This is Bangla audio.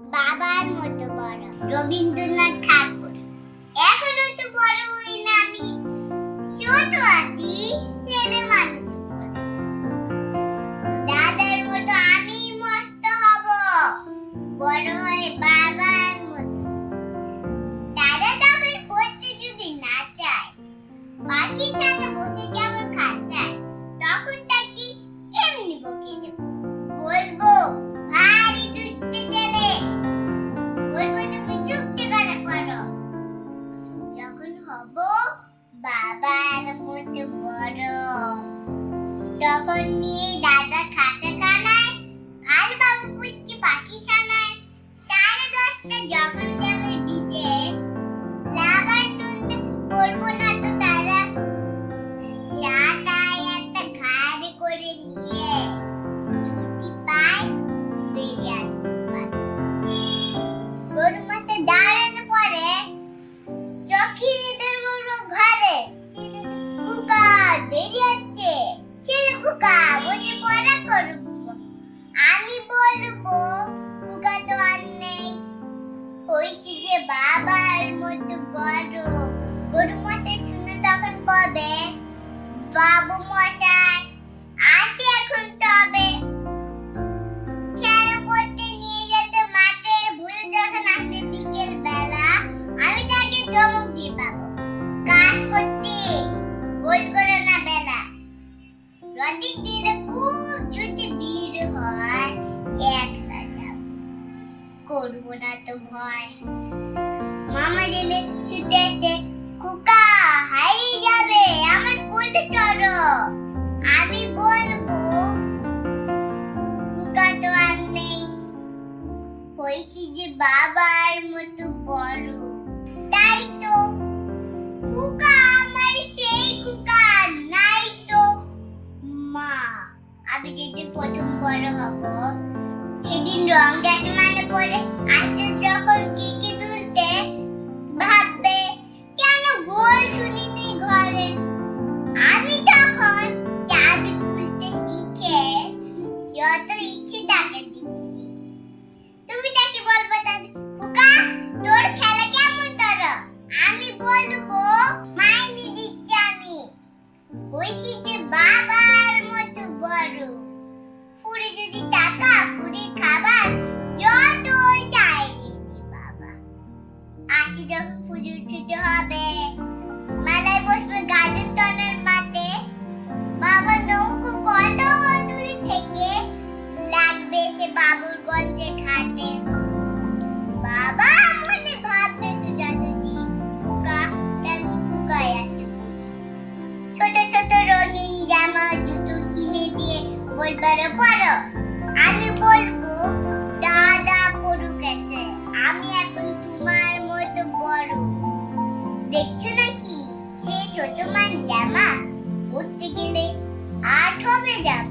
বাবার মতো বড়। রবীন্দ্রনাথ ঠাকুর। এখনও তো বড় হই না আমি। ছোট আছি, ছেলে মানুষ দাদার মতো আমি মস্ত হব। বড় হয়ে বাবার মতো। দাদা তখন পড়তে যদি না চায়, পাখির সামনে বসে কেমন খাচ্ছায়, তখন তাকে এমনি বকে দেব। বাবার মতো বড়। তখন নিয়ে দাদা বড়। গরু মশাই শুনে তখন কবে? বাবু মশাই, আসি এখন তবে। খেলা করতে নিয়ে যেতে মাঠে, ভুলে যখন আসবে বিকেল বেলা, আমি তাকে চমক কাজ করছি, গোল করে না বেলা। রতি দিলে খুব যদি ভিড় হয়, একলা যাব। করব না তো ভয়। এসে খুকা, হারিয়ে যাবে, আমার কোলে চড়ো। আমি বলব, খুকা তো আর নেই। হয়েছি যে বাবার মতো বড়। তাই তো আমার সেই নাই তো। মা, আমি যেদিন প্রথম বড় হব, সেদিন রং গ্যাস মানে পড়ে যখন কি কি playa.